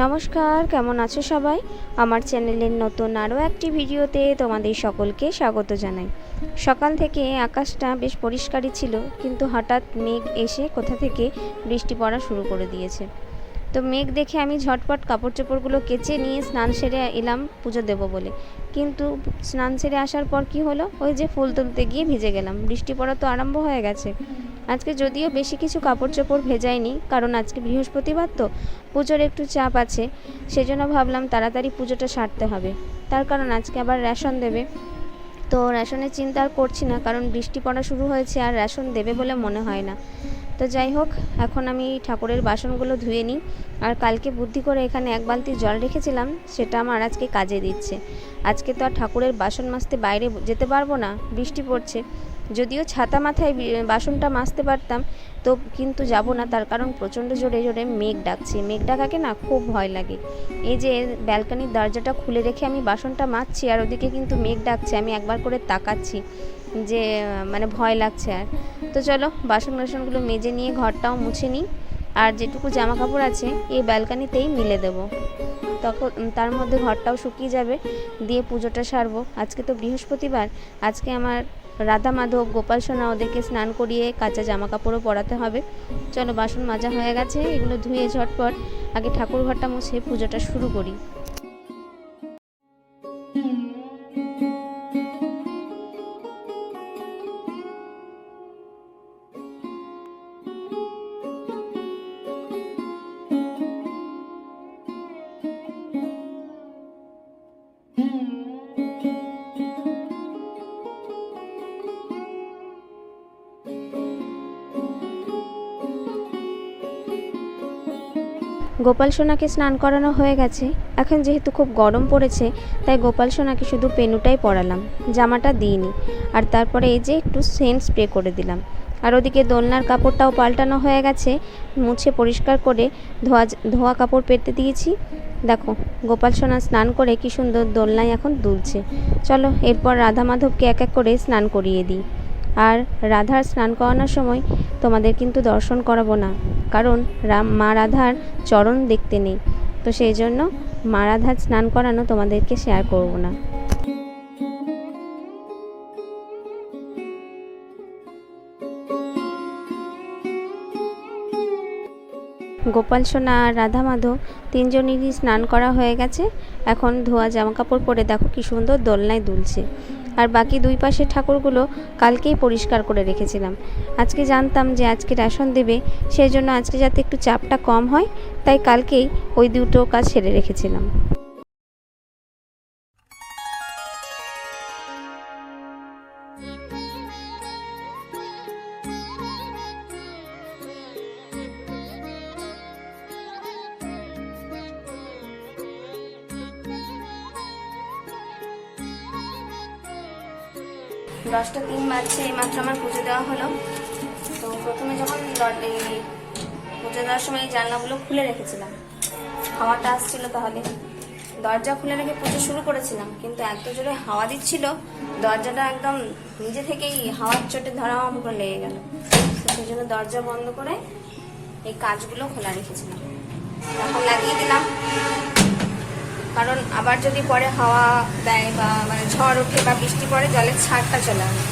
নমস্কার, কেমন আছো সবাই? আমার চ্যানেলের নতুন আরও একটি ভিডিওতে তোমাদের সকলকে স্বাগত জানাই। সকাল থেকে আকাশটা বেশ পরিষ্কারই ছিল, কিন্তু হঠাৎ মেঘ এসে কোথা থেকে বৃষ্টি পড়া শুরু করে দিয়েছে। তো মেঘ দেখে আমি ঝটপট কাপড় চোপড়গুলো কেচে নিয়ে স্নান সেরে এলাম পুজো দেবো বলে। কিন্তু স্নান সেরে আসার পর কি হলো? ওই যে ফুল তুলতে গিয়ে ভিজে গেলাম। বৃষ্টি পড়া তো আরম্ভ হয়ে গেছে। আজকে যদিও বেশি কিছু কাপড় চোপড় ভেজাইনি কারণ আজকে বৃহস্পতিবার তো, পুজোর একটু চাপ আছে, সেজন্য ভাবলাম তাড়াতাড়ি পুজোটা সারতে হবে। তার কারণ আজকে আবার রেশন দেবে। তো রেশনের চিন্তা আর করছি না, কারণ বৃষ্টি পড়া শুরু হয়েছে আর রেশন দেবে বলে মনে হয় না। তো যাই হোক, এখন আমি ঠাকুরের বাসনগুলো ধুয়ে নিই, আর কালকে বুদ্ধি করে এখানে এক বালতি জল রেখেছিলাম, সেটা আমার আজকে কাজে দিচ্ছে। আজকে তো আর ঠাকুরের বাসন মাজতে বাইরে যেতে পারব না, বৃষ্টি পড়ছে। যদিও ছাতা মাথায় বাসনটা মাজতে পারতাম, তো কিন্তু যাব না। তার কারণ প্রচণ্ড জোরে জোরে মেঘ ডাকছে। মেঘ ডাকাকে না খুব ভয় লাগে। এই যে ব্যালকানির দরজাটা খুলে রেখে আমি বাসনটা মাজছি, আর ওদিকে কিন্তু মেঘ ডাকছে। আমি একবার করে তাকাচ্ছি যে মানে ভয় লাগছে আর। তো চলো, বাসন বাসনগুলো মেজে নিয়ে ঘরটাও মুছে নিই। আর যেটুকু জামা কাপড় আছে, এই ব্যালকনিতেই মিলে দেবো। তখন তার মধ্যে ঘরটাও শুকিয়ে যাবে। দিয়ে পুজোটা সারবো। আজকে তো বৃহস্পতিবার। আজকে আমার রাধা, মাধব, গোপাল সোনা ওদেরকে স্নান করিয়ে কাঁচা জামা কাপড়ও পরাতে হবে। চলো বাসন মাজা হয়ে গেছে, এগুলো ধুয়ে ঝটপট আগে ঠাকুর ঘরটা মুছে পুজোটা শুরু করি। গোপাল সোনাকে স্নান করানো হয়ে গেছে। এখন যেহেতু খুব গরম পড়েছে, তাই গোপাল সোনাকে শুধু পেনুটাই পরালাম, জামাটা দিইনি। আর তারপরে এই যে একটু সেন্ট স্প্রে করে দিলাম। আর ওদিকে দোলনার কাপড়টাও পাল্টানো হয়ে গেছে, মুছে পরিষ্কার করে ধোয়া ধোয়া কাপড় পেতে দিয়েছি। দেখো, গোপাল সোনা স্নান করে কি সুন্দর দোলনায় এখন দুলছে। চলো, এরপর রাধা মাধবকে এক এক করে স্নান করিয়ে দিই। আর রাধার স্নান করানোর সময় তোমাদের কিন্তু দর্শন করাবো না, কারণ রাম, মা রাধার চরণ দেখতে নেই। তো সেই জন্য মা রাধার স্নান করানো তোমাদেরকে শেয়ার করব না। গোপাল, সোনা আর রাধা মাধব তিনজনেরই স্নান করা হয়ে গেছে। এখন ধোয়া জামা কাপড় পরে দেখো কি সুন্দর দোলনায় দুলছে। আর বাকি দুই পাশের ঠাকুরগুলো কালকেই পরিষ্কার করে রেখেছিলাম। আজকে জানতাম যে আজকে রেশন দেবে সেই জন্য আজকে যাতে একটু চাপটা কম হয়, তাই কালকেই ওই দুটো কাজ সেরে রেখেছিলাম। দশটা তিন বাজছে, এইমাত্র আমার পুজো দেওয়া হলো। তো প্রথমে যখন পুজো দেওয়ার সময় এই জানলাগুলো খুলে রেখেছিলাম। হাওয়াটা আসছিল তাহলে। দরজা খুলে রেখে পুজো শুরু করেছিলাম, কিন্তু এত জোরে হাওয়া দিচ্ছিল, দরজাটা একদম নিজে থেকেই হাওয়ার চোটে ধরা আমার লেগে গেল। তো সেই জন্য দরজা বন্ধ করে এই কাজগুলো খোলা রেখেছিলাম। এখন লাগিয়ে দিলাম। কারণ আবার যদি পরে হাওয়া দেয় বা মানে ঝড় ওঠে বা বৃষ্টি পড়ে, জলের ছাড়টা চলে আসে।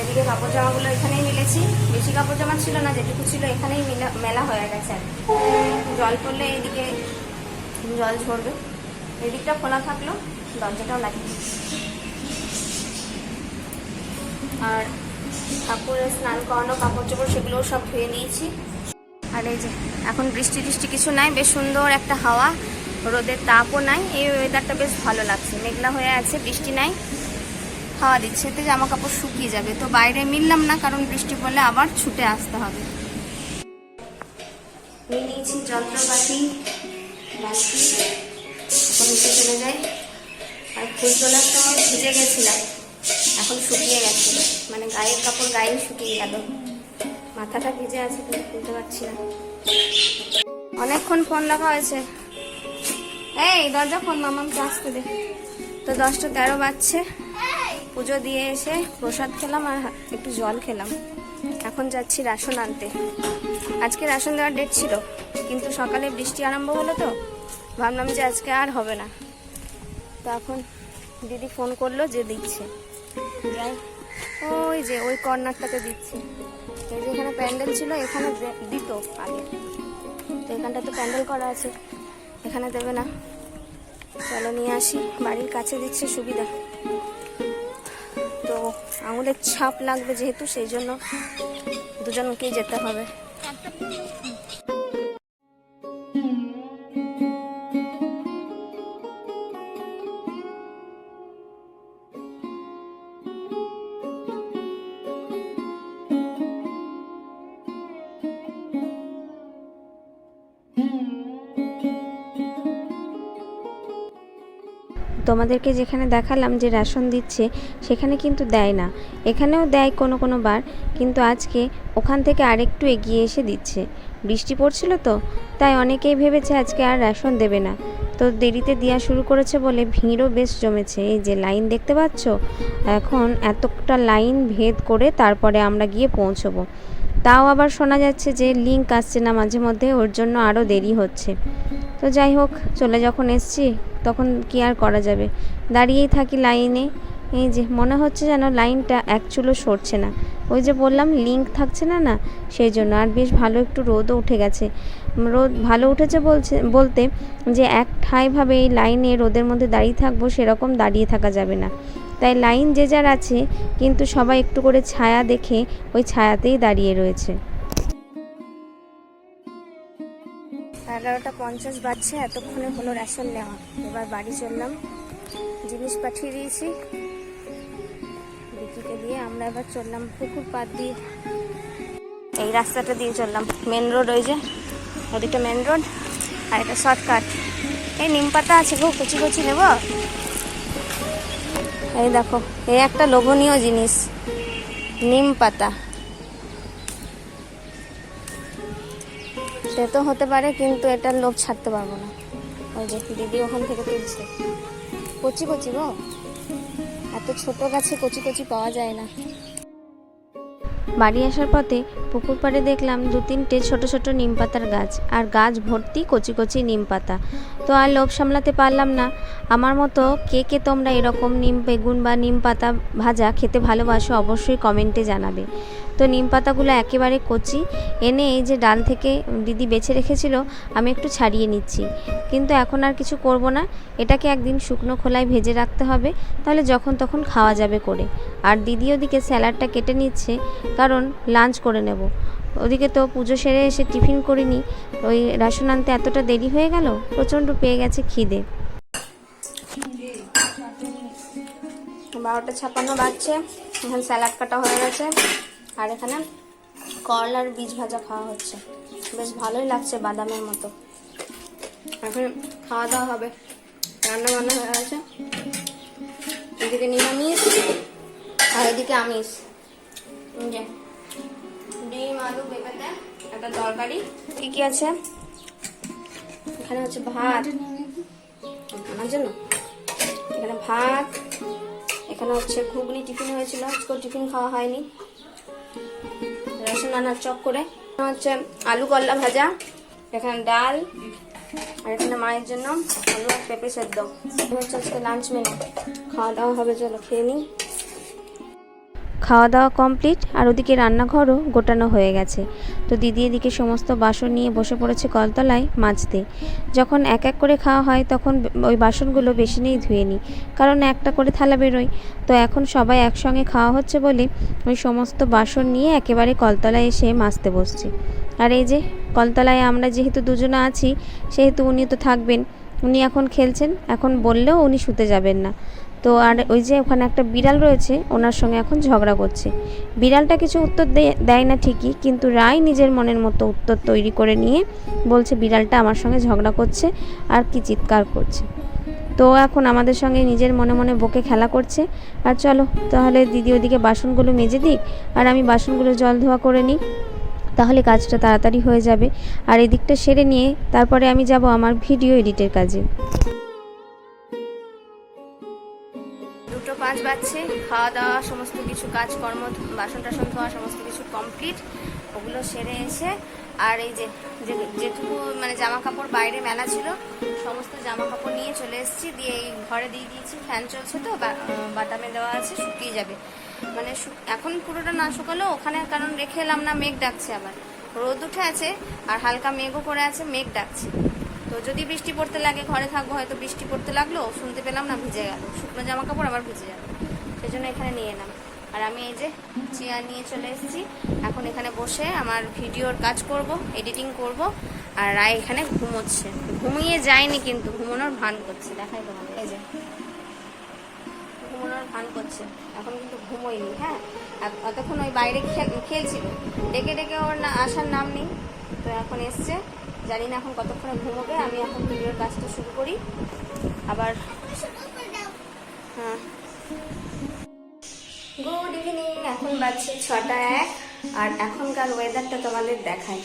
এদিকে কাপড় জামাগুলো এখানেই মিলেছি। বেশি কাপড় জামা ছিল না, যেটুকু ছিল এখানেই মিলা হয়ে গেছে জল পড়লে এদিকে জল ঝরবে। এদিকটা খোলা থাকল, দরজাটাও লাগিয়ে আর ঠাকুরের স্নান করানো কাপড় চোপড় সেগুলোও সব ধুয়ে নিয়েছি। আর এই যে, এখন বৃষ্টি টিষ্টি কিছু নাই, বেশ সুন্দর একটা হাওয়া। রোদের তাপও নাই, এই ওয়েদারটা বেশ ভালো লাগছে। মেঘলা হয়ে আছে, বৃষ্টি নাই, হাওয়া দিচ্ছে এতে জামা কাপড় শুকিয়ে যাবে। তো বাইরে মিললাম না, কারণ বৃষ্টি পড়লে আবার ছুটে আসতে হবে। যন্ত্রপাতি এখন চলে আর ফুল ভিজে গেছিলাম, এখন শুকিয়ে গেছে। মানে গায়ের কাপড় শুকিয়ে গেল। মাথাটা ভিজে পারছি না। অনেকক্ষণ ফোন রাখা হয়েছে। এই, দরজা ফোন মামামকে আসতে দে তো দশটা তেরো বাজছে। পুজো দিয়ে এসে প্রসাদ খেলাম আর একটু জল খেলাম। এখন যাচ্ছি রাশন আনতে। আজকে রাশন দেওয়ার ডেট ছিল, কিন্তু সকালে বৃষ্টি আরম্ভ হলো তো, ভাবলাম যে আজকে আর হবে না। তো এখন দিদি ফোন করল যে দিচ্ছে। ওই যে, ওই কর্নারটাতে দিচ্ছে। এই যে এখানে প্যান্ডেল ছিল, এখানে দিত আগে। তো এখানটা তো প্যান্ডেল করা আছে। এখানে দেবে না। চলো নিয়ে আসি। বাড়ির কাছে দিচ্ছে সুবিধা। তো আঙুলের ছাপ লাগবে যেহেতু, সেই জন্য দুজনকেই যেতে হবে। তোমাদেরকে যেখানে দেখালাম যে রেশন দিচ্ছে, সেখানে কিন্তু দেয় না। এখানেও দেয় কোনো কোনো বার, কিন্তু আজকে ওখান থেকে আরেকটু এগিয়ে এসে দিচ্ছে। বৃষ্টি পড়ছিল তো, তাই অনেকেই ভেবেছে আজকে আর রেশন দেবে না। তো দেরিতে দেওয়া শুরু করেছে বলে ভিড়ও বেশ জমেছে। এই যে লাইন দেখতে পাচ্ছ? এখন এতটা লাইন ভেদ করে তারপরে আমরা গিয়ে পৌঁছবো। তাও আবার শোনা যাচ্ছে যে লিঙ্ক আসছে না মাঝে মধ্যে, ওর জন্য আরও দেরি হচ্ছে। তো যাই হোক, চলে যখন এসছি তখন কি আর করা যাবে? দাঁড়িয়েই থাকি লাইনে। এই যে, মনে হচ্ছে যেন লাইনটা এক চুলো সরছে না। ওই যে বললাম লিঙ্ক থাকছে না না? সেই জন্য। আর বেশ ভালো একটু রোদও উঠে গেছে। রোদ ভালো উঠেছে বলছে, বলতে যে এক ঠাইভাবে এই লাইনে রোদের মধ্যে দাঁড়িয়ে থাকব, সেরকম দাঁড়িয়ে থাকা যাবে না। তাই লাইন যে যার আছে, কিন্তু সবাই একটু করে ছায়া দেখে ওই ছায়াতেই দাঁড়িয়ে রয়েছে। এগারোটা পঞ্চাশ বাজছে, এতক্ষণে হলো রেশন নেওয়া। এবার বাড়ি চললাম। জিনিস পাঠিয়ে দিয়েছি। বিকিকে দিয়ে আমরা এবার চললাম পুকুর পাত দিয়ে। এই রাস্তাটা দিয়ে চললাম। মেন রোড ওই যে ওদিকটা মেন রোড আর এটা শর্টকাট এই নিম পাতা আছে গো, কচি কচি নেব? এই দেখো, এই একটা লোভনীয় জিনিস, নিম পাতা। সে তো হতে পারে, কিন্তু এটার লোভ ছাড়তে পারব না। ওই যে দিদি ওখান থেকে তুলছে। কচি কচি গো। এত ছোট গাছে কচি কচি পাওয়া যায় না। বাড়ি আসার পথে পুকুর পাড়ে দেখলাম দু তিনটে ছোট ছোট নিম পাতার গাছ, আর গাছ ভর্তি কচি কচি নিম পাতা। তো আর লোভ সামলাতে পারলাম না। আমার মতো কে কে তোমরা এরকম নিম বেগুন বা নিম পাতা ভাজা খেতে ভালোবাসো অবশ্যই কমেন্টে জানাবে। তো নিম পাতাগুলো একেবারে কচি। এনে এই যে ডাল থেকে দিদি বেছে রেখেছিল, আমি একটু ছাড়িয়ে নিচ্ছি। কিন্তু এখন আর কিছু করব না। এটাকে একদিন শুকনো খোলায় ভেজে রাখতে হবে, তাহলে যখন তখন খাওয়া যাবে করে। আর দিদি ওদিকে স্যালাডটা কেটে নিচ্ছে, কারণ লাঞ্চ করে নেব। ওদিকে তো পুজো সেরে এসে টিফিন করিনি, ওই রেশন আনতে এতটা দেরি হয়ে গেল, প্রচণ্ড পেয়ে গেছে খিদে। বারোটা ছাপান্ন বাজছে, এখন স্যালাড কাটা হয়ে গেছে। আর এখানে করলার বীজ ভাজা খাওয়া হচ্ছে। বেশ ভালোই লাগছে বাদামের মতো। এখন খাওয়া দাওয়া হবে। রান্না বান্না হয়ে গেছে। এদিকে নিরামিষ আর এদিকে আমিষ। যে ডিম, আলু, পেঁপেতে একটা তরকারি। কি কি আছে? এখানে হচ্ছে ভাত। আমার জন্য? এখানে ভাত, এখানে হচ্ছে ঘুগনি টিফিন হয়েছিল। টিফিন খাওয়া হয়নি। রসুন চক করে। হচ্ছে আলু করলা ভাজা, এখানে ডাল, আর এখানে মায়ের জন্য আলু আর পেঁপে সেদ্ধ। হচ্ছে আজকে লাঞ্চ মেনু খাওয়া দাওয়া হবে, চলো খেয়ে নিই। খাওয়া দাওয়া কমপ্লিট, আর ওদিকে রান্নাঘরও গোটানো হয়ে গেছে। তো দিদি এদিকে সমস্ত বাসন নিয়ে বসে পড়েছে কলতলায় মাজতে। যখন এক এক করে খাওয়া হয়, তখন ওই বাসনগুলো বেশি নেই ধুয়ে নিই, কারণ একটা করে থালা বেরোয়। তো এখন সবাই একসঙ্গে খাওয়া হচ্ছে বলে ওই সমস্ত বাসন নিয়ে একেবারে কলতলায় এসে মাজতে বসছি। আর এই যে কলতলায় আমরা যেহেতু দুজনে আছি, সেহেতু উনি তো থাকবেন, উনি এখন খেলছেন, এখন বললেও উনি শুতে যাবেন না। তো আর ওই যে ওখানে একটা বিড়াল রয়েছে, ওনার সঙ্গে এখন ঝগড়া করছে। বিড়ালটা কিছু উত্তর দেয় না ঠিকই, কিন্তু রায় নিজের মনের মতো উত্তর তৈরি করে নিয়ে বলছে, বিড়ালটা আমার সঙ্গে ঝগড়া করছে আর কি চিৎকার করছে। তো এখন আমাদের সঙ্গে নিজের মনে মনে বকে খেলা করছে। আর চলো, তাহলে দিদি ওদিকে বাসনগুলো মেজে দিক, আর আমি বাসনগুলো জল ধোয়া করে নিই। তাহলে কাজটা তাড়াতাড়ি হয়ে যাবে। আর এদিকটা সেরে নিয়ে তারপরে আমি যাব আমার ভিডিও এডিটের কাজে। পাচ্ছে খাওয়া দাওয়া সমস্ত কিছু, কাজকর্ম বাসন টাসন ধোয়া, সমস্ত কিছু কমপ্লিট ওগুলো সেরে এসে, আর এই যে যেটুকু মানে জামা কাপড় বাইরে মেলা ছিল, সমস্ত জামা কাপড় নিয়ে চলে এসেছি, দিয়ে এই ঘরে দিয়ে দিয়েছি ফ্যান চলছে তো বাটামে দেওয়া আছে, শুকিয়ে যাবে। মানে এখন পুরোটা না শুকালেও ওখানে কারণ রেখে এলাম না, মেঘ ডাকছে আবার। রোদ উঠে আছে, আর হালকা মেঘও করে আছে, মেঘ ডাকছে। তো যদি বৃষ্টি পড়তে লাগে, ঘরে থাকব, হয়তো বৃষ্টি পড়তে লাগল, শুনতে পেলাম না, ভিজে গেল। শুকনো জামা কাপড় আবার ভিজে যাবে। সেই জন্য এখানে নিয়ে এলাম। আর আমি এই যে চেয়ার নিয়ে চলে এসেছি। এখন এখানে বসে আমার ভিডিওর কাজ করব এডিটিং করব, আর রায় এখানে ঘুমোচ্ছে। ঘুমিয়ে যায়নি কিন্তু, ঘুমানোর ভান করছে। দেখাই তোমাদের। এই যে, ঘুমানোর ভান করছে। এখন কিন্তু ঘুমোয়নি হ্যাঁ? অতক্ষণ ওই বাইরে খেলছিল। ডেকে ডেকে ওর না, আসার নাম নেই। তো এখন এসছে। জানি না এখন কতক্ষণে ঘুমোবে। আমি এখন ভিডিওর কাজটা শুরু করি। আবার হ্যাঁ। গুড ইভিনিং এখন বাজছে ছটা এক, আর এখনকার ওয়েদারটা তোমাদের দেখায়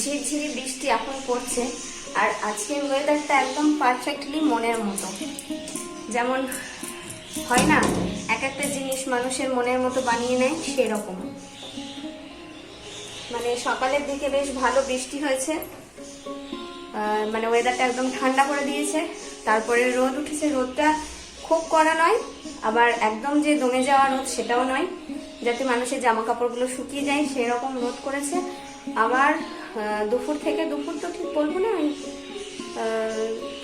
ঝিরঝিরি বৃষ্টি এখন পড়ছে, আর আজকের ওয়েদারটা একদম পারফেক্টলি মনের মতো। যেমন হয় না, এক একটা জিনিস মানুষের মনের মতো বানিয়ে নেয়, সেরকম। মানে সকালের দিকে বেশ ভালো বৃষ্টি হয়েছে মানে ওয়েদারটা একদম ঠান্ডা করে দিয়েছে, তারপরে রোদ উঠেছে, রোদটা খুব কড়া নয়, আবার একদম যে দমে যাওয়া রোদ সেটাও নয়, যাতে মানুষের জামা কাপড়গুলো শুকিয়ে যায়, সেরকম রোদ করেছে। আবার দুপুর থেকে, দুপুর তো ঠিক বলব না, ওই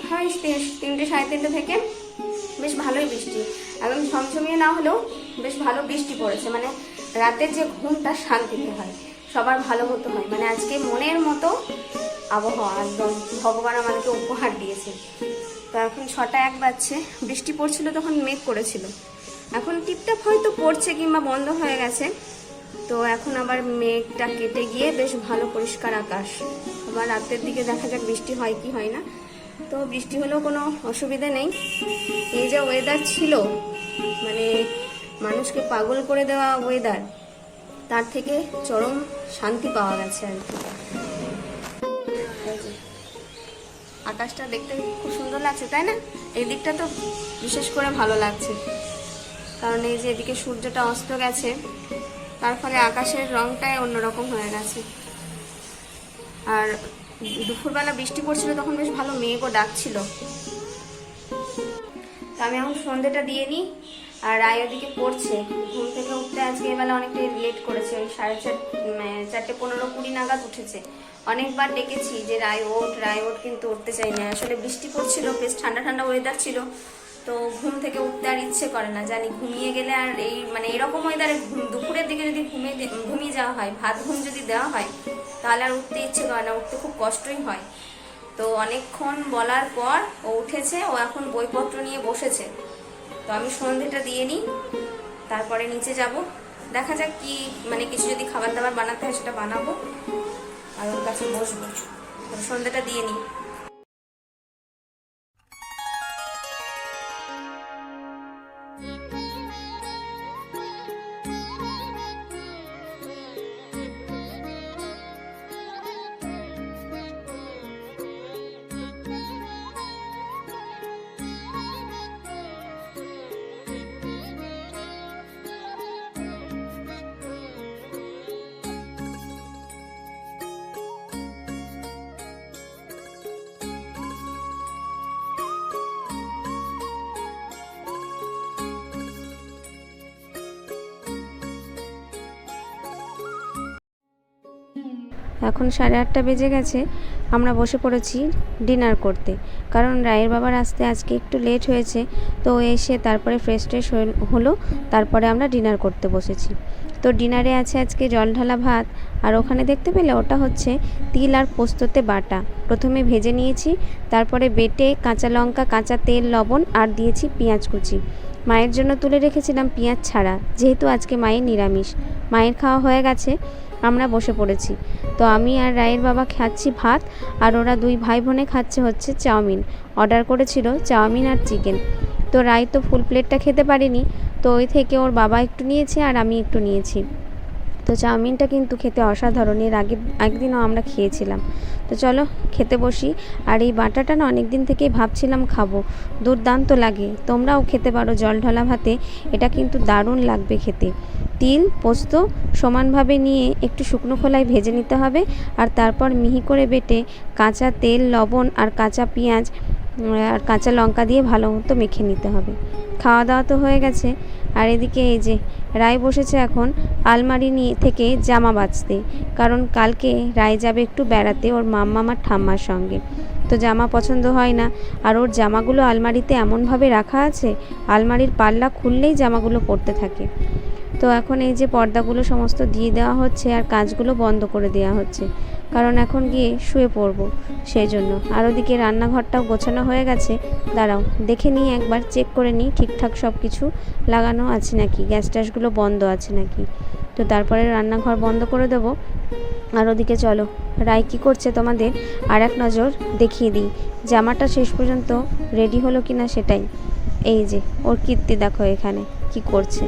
হয় তিন- তিনটে সাড়ে তিনটে থেকে বেশ ভালোই বৃষ্টি। একদম ঝমঝমিয়ে না হলেও বেশ ভালো বৃষ্টি পড়েছে মানে রাতের যে ঘুমটা শান্তিতে হয়, সবার ভালো মতো হয়। মানে আজকে মনের মতো আবহাওয়া, একদম ভগবান আমাদেরকে উপহার দিয়েছে। তো এখন ছটা এক বাজছে। বৃষ্টি পড়ছিল তখন মেঘ করেছিল। এখন টিপটাপ হয়তো পড়ছে কিংবা বন্ধ হয়ে গেছে। তো এখন আবার মেঘটা কেটে গিয়ে বেশ ভালো পরিষ্কার আকাশ। আবার রাতের দিকে দেখা যাক বৃষ্টি হয় কি হয় না। তো বৃষ্টি হলেও কোনো অসুবিধা নেই। এই যে ওয়েদার ছিল মানে মানুষকে পাগল করে দেওয়া ওয়েদার তার থেকে চরম শান্তি পাওয়া গেছে আর কি। আকাশটা দেখতে খুব সুন্দর লাগছে, তাই না? এই দিকটা তো বিশেষ করে ভালো লাগছে। কারণ এই যে এদিকে সূর্যটা অস্ত গেছে, তার ফলে আকাশের রংটাই অন্যরকম হয়ে গেছে। আর দুপুরবেলা বৃষ্টি পড়ছিল, তখন বেশ ভালো মেঘও ডাকছিল। তো আমি এখন সন্ধ্যেটা দিয়ে নিই। আর রায় ওদিকে পড়ছে। ঘুম থেকে উঠতে আজকে এবেলা অনেকটা লেট করেছে। ওই সাড়ে চার চারটে পনেরো কুড়ি নাগাদ উঠেছে। অনেকবার ডেকেছি যে, রায় ওঠ রায় ওঠ, কিন্তু উঠতে চাই না আসলে বৃষ্টি পড়ছিল, বেশ ঠান্ডা ঠান্ডা ওয়েদার ছিল। তো ঘুম থেকে উঠতে আর ইচ্ছে করে না। জানি ঘুমিয়ে গেলে আর এই মানে এরকম ওয়েদারে দুপুরের দিকে যদি ঘুমিয়ে ঘুমিয়ে যাওয়া হয়, ভাত ঘুম যদি দেওয়া হয়, তাহলে আর উঠতে ইচ্ছে করে না। উঠতে খুব কষ্টই হয়। তো অনেকক্ষণ বলার পর ও উঠেছে। ও এখন বইপত্র নিয়ে বসেছে। তো আমি সন্ধেটা দিয়ে নিই, তারপরে নিচে যাব। দেখা যাক কি মানে কিছু যদি খাবার দাবার বানাতে হয় সেটা বানাবো, আর ওর কাছে বসবো। সন্ধেটা দিয়ে নিই। এখন সাড়ে আটটা বেজে গেছে, আমরা বসে পড়েছি ডিনার করতে। কারণ রায়ের বাবার আসতে আজকে একটু লেট হয়েছে, তো এসে তারপরে ফ্রেশ ট্রেশ হলো, তারপরে আমরা ডিনার করতে বসেছি। তো ডিনারে আছে আজকে জল ঢালা ভাত, আর ওখানে দেখতে পেলে ওটা হচ্ছে তিল আর পোস্ততে বাটা। প্রথমে ভেজে নিয়েছি, তারপরে বেটে কাঁচা লঙ্কা, কাঁচা তেল, লবণ, আর দিয়েছি পেঁয়াজ কুচি। মায়ের জন্য তুলে রেখেছিলাম পেঁয়াজ ছাড়া, যেহেতু আজকে মায়ের নিরামিষ। মায়ের খাওয়া হয়ে গেছে আমরা বসে পড়েছি। তো আমি আর রায়ের বাবা খাচ্ছি ভাত আর ওরা দুই ভাই বোনে খাচ্ছে হচ্ছে চাউমিন। অর্ডার করেছিল চাউমিন আর চিকেন। তো রায় তো ফুল প্লেটটা খেতে পারেনি। তো ওই থেকে ওর বাবা একটু নিয়েছে আর আমি একটু নিয়েছি। তো চাউমিনটা কিন্তু খেতে অসাধারণ। এর আগে একদিনও আমরা খেয়েছিলাম। তো চলো খেতে বসি। আর এই বাটাটা না অনেক দিন থেকেই ভাবছিলাম খাব। দুর্দান্ত লাগে। তোমরাও খেতে পারো জল ঢলা ভাতে। এটা কিন্তু দারুণ লাগবে খেতে। তিল, পোস্ত সমানভাবে নিয়ে একটু শুকনো খোলায় ভেজে নিতে হবে। আর তারপর মিহি করে বেটে কাঁচা তেল, লবণ আর কাঁচা পেঁয়াজ আর কাঁচা লঙ্কা দিয়ে ভালো মতো মেখে নিতে হবে। খাওয়া দাওয়া তো হয়ে গেছে। আর এদিকে এই যে, রায় বসেছে এখন আলমারি নিয়ে থেকে জামা বাঁচতে। কারণ কালকে রায় যাবে একটু বেড়াতে ওর মাম্মা আমার ঠাম্মার সঙ্গে। তো জামা পছন্দ হয় না। আর ওর জামাগুলো আলমারিতে এমনভাবে রাখা আছে, আলমারির পাল্লা খুললেই জামাগুলো পরতে থাকে। তো এখন এই যে পর্দাগুলো সমস্ত দিয়ে দেওয়া হচ্ছে আর কাজগুলো বন্ধ করে দেওয়া হচ্ছে। কারণ এখন গিয়ে শুয়ে পড়ব সেই জন্য। আর ওদিকে রান্নাঘরটাও গোছানো হয়ে গেছে। দাঁড়াও, দেখে নিই একবার, চেক করে নিই ঠিকঠাক সব কিছু লাগানো আছে নাকি, গ্যাস ট্যাসগুলো বন্ধ আছে নাকি। তো তারপরে রান্নাঘর বন্ধ করে দেবো। আর ওদিকে চলো, রায় কী করছে তোমাদের? আর এক নজর দেখিয়ে দিই। জামাটা শেষ পর্যন্ত রেডি হলো কি না সেটাই। এই যে, ওর কীর্তি দেখো এখানে, কি করছে।